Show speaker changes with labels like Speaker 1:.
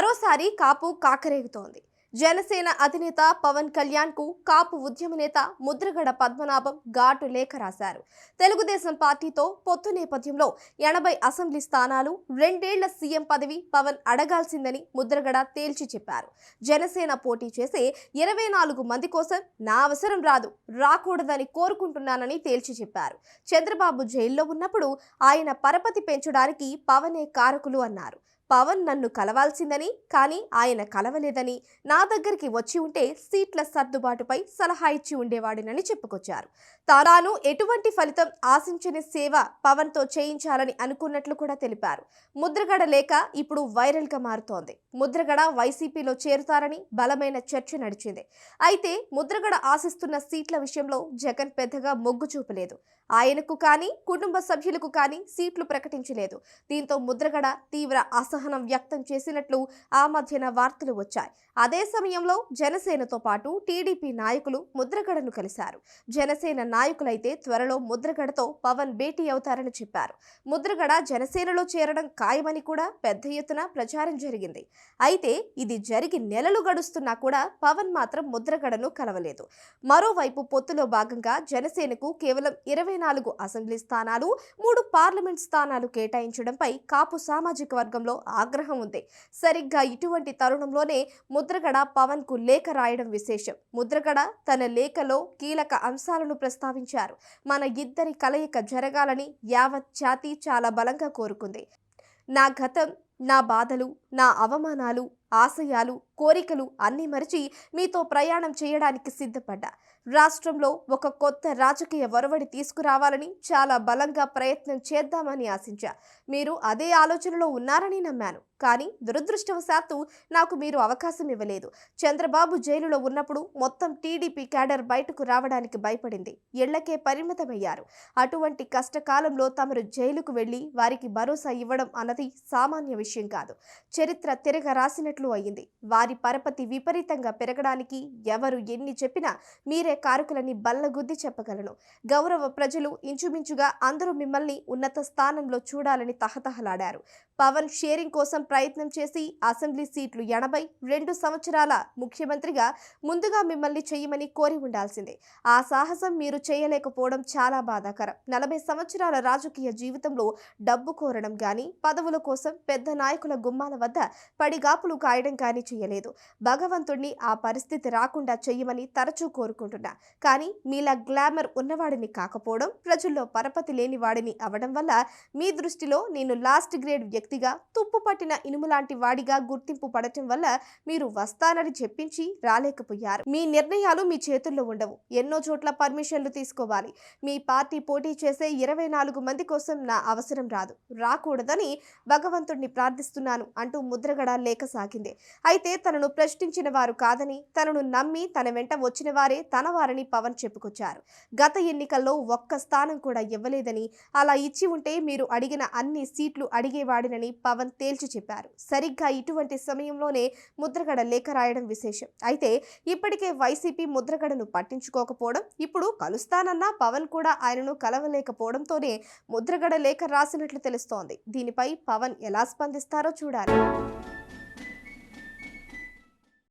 Speaker 1: మరోసారి కాపు కాకరేగుతోంది. జనసేన అధినేత పవన్ కళ్యాణ్కు కాపు ఉద్యమ నేత ముద్రగడ పద్మనాభం ఘాటు లేఖ రాశారు. తెలుగుదేశం పార్టీతో పొత్తు నేపథ్యంలో ఎనభై అసెంబ్లీ స్థానాలు రెండేళ్ళ సీఎం పదవి పవన్ అడగాల్సిందని ముద్రగడ తేల్చి చెప్పారు. జనసేన పోటీ చేసే ఇరవై నాలుగు మంది కోసం నా అవసరం రాదు రాకూడదని కోరుకుంటున్నానని తేల్చి చెప్పారు. చంద్రబాబు జైల్లో ఉన్నప్పుడు ఆయన పరపతి పెంచడానికి పవనే కారకులు అన్నారు. పవన్ నన్ను కలవాల్సిందని కానీ ఆయన కలవలేదని నా దగ్గరికి వచ్చి ఉంటే సీట్ల సర్దుబాటుపై సలహా ఇచ్చి ఉండేవాడినని చెప్పుకొచ్చారు. తాను ఎటువంటి ఫలితం ఆశించని సేవ పవన్తో చేయించాలని అనుకున్నట్లు కూడా తెలిపారు. ముద్రగడ లేక ఇప్పుడు వైరల్గా మారుతోంది. ముద్రగడ వైసీపీలో చేరుతారని బలమైన చర్చ నడిచింది. అయితే ముద్రగడ ఆశిస్తున్న సీట్ల విషయంలో జగన్ పెద్దగా మొగ్గు చూపలేదు. ఆయనకు కానీ కుటుంబ సభ్యులకు కానీ సీట్లు ప్రకటించలేదు. దీంతో ముద్రగడ తీవ్ర అసహనం వ్యక్తం చేసినట్లు ఆ మధ్యన వార్తలు వచ్చాయి. అదే సమయంలో జనసేనతో పాటు టీడీపీ నాయకులు ముద్రగడను కలిశారు. జనసేన నాయకులైతే త్వరలో ముద్రగడతో పవన్ భేటీ అవుతారని చెప్పారు. ముద్రగడ జనసేనలో చేరడం ఖాయమని కూడా పెద్ద ఎత్తున ప్రచారం జరిగింది. అయితే ఇది జరిగి నెలలు గడుస్తున్నా కూడా పవన్ మాత్రం ముద్రగడను కలవలేదు. మరోవైపు పొత్తులో భాగంగా జనసేనకు కేవలం ఇరవై నాలుగు అసెంబ్లీ స్థానాలు మూడు పార్లమెంట్ స్థానాలు కేటాయించడంపై కాపు సామాజిక వర్గంలో ఆగ్రహం ఉంది. సరిగ్గా ఇటువంటి తరుణంలోనే ముద్రగడ పవన్కు లేఖ రాయడం విశేషం. ముద్రగడ తన లేఖలో కీలక అంశాలను ప్రస్తావించారు. మన ఇద్దరి కలయిక జరగాలని యావత్ జాతి చాలా బలంగా కోరుకుంది. నా గతం నా బాధలు నా అవమానాలు ఆశయాలు కోరికలు అన్నీ మరిచి మీతో ప్రయాణం చేయడానికి సిద్ధపడ్డా. రాష్ట్రంలో ఒక కొత్త రాజకీయ ఒరవడి తీసుకురావాలని చాలా బలంగా ప్రయత్నం చేద్దామని ఆశించా. మీరు అదే ఆలోచనలో ఉన్నారని నమ్మాను. కానీ దురదృష్టవశాత్తు నాకు మీరు అవకాశం ఇవ్వలేదు. చంద్రబాబు జైలులో ఉన్నప్పుడు మొత్తం టీడీపీ క్యాడర్ బయటకు రావడానికి భయపడింది. ఇళ్ళకే పరిమితమయ్యారు. అటువంటి కష్టకాలంలో తమరు జైలుకు వెళ్ళి వారికి భరోసా ఇవ్వడం అన్నది సామాన్య విషయం కాదు. చరిత్ర తిరగ రాసినట్లు అయింది. వారి పరపతి విపరీతంగా పెరగడానికి ఎవరు ఎన్ని చెప్పినా మీరే కారకులని బల్లగుద్ది చెప్పగలను. గౌరవ ప్రజలు ఇంచుమించుగా అందరూ మిమ్మల్ని ఉన్నత స్థానంలో చూడాలని తహతహలాడారు. పవన్ షేరింగ్ కోసం ప్రయత్నం చేసి అసెంబ్లీ సీట్లు ఎనభై రెండు సంవత్సరాల ముఖ్యమంత్రిగా ముందుగా మిమ్మల్ని చేయమని కోరి ఉండాల్సిందే. ఆ సాహసం మీరు చేయలేకపోవడం చాలా బాధాకరం. నలభై సంవత్సరాల రాజకీయ జీవితంలో డబ్బు కోరడం కానీ పదవుల కోసం పెద్ద నాయకుల గుమ్మాల వద్ద పడిగాపులు కాయడం కానీ చేయలేదు. భగవంతుణ్ణి ఆ పరిస్థితి రాకుండా చేయమని తరచూ కోరుకుంటున్నా. కానీ మీలా గ్లామర్ ఉన్నవాడిని కాకపోవడం ప్రజల్లో పరపతి లేని వాడిని అవడం వల్ల మీ దృష్టిలో నేను లాస్ట్ గ్రేడ్ వ్యక్తిగా తుప్పు పట్టిన ఇనుము లాంటి వాడిగా గుర్తింపు పడటం వల్ల మీరు వస్తానని చెప్పించి రాలేకపోయారు. మీ నిర్ణయాలు మీ చేతుల్లో ఉండవు. ఎన్నో చోట్ల పర్మిషన్లు తీసుకోవాలి. మీ పార్టీ పోటీ చేసే ఇరవై నాలుగు మంది కోసం నా అవసరం రాదు. రాకూడదని భగవంతుడిని ప్రార్థిస్తున్నాను అంటూ ముద్రగడ లేఖ సాగింది. అయితే తనను ప్రశ్నించిన వారు కాదని తనను నమ్మి తన వెంట వచ్చిన వారే తన వారని పవన్ చెప్పుకొచ్చారు. గత ఎన్నికల్లో ఒక్క స్థానం కూడా ఇవ్వలేదని అలా ఇచ్చి ఉంటే మీరు అడిగిన అన్ని సీట్లు అడిగేవాడినని పవన్ తేల్చి చెప్పారు. సరిగ్గా ఇటువంటి సమయంలోనే ముద్రగడ లేఖ రాయడం విశేషం. అయితే ఇప్పటికే వైసీపీ ముద్రగడను పట్టించుకోకపోవడం ఇప్పుడు కలుస్తానన్న పవన్ కూడా ఆయనను కలవలేకపోవడంతోనే ముద్రగడ లేఖ రాసినట్లు తెలుస్తోంది. దీనిపై పవన్ ఎలా స్పందిస్తారో చూడాలి.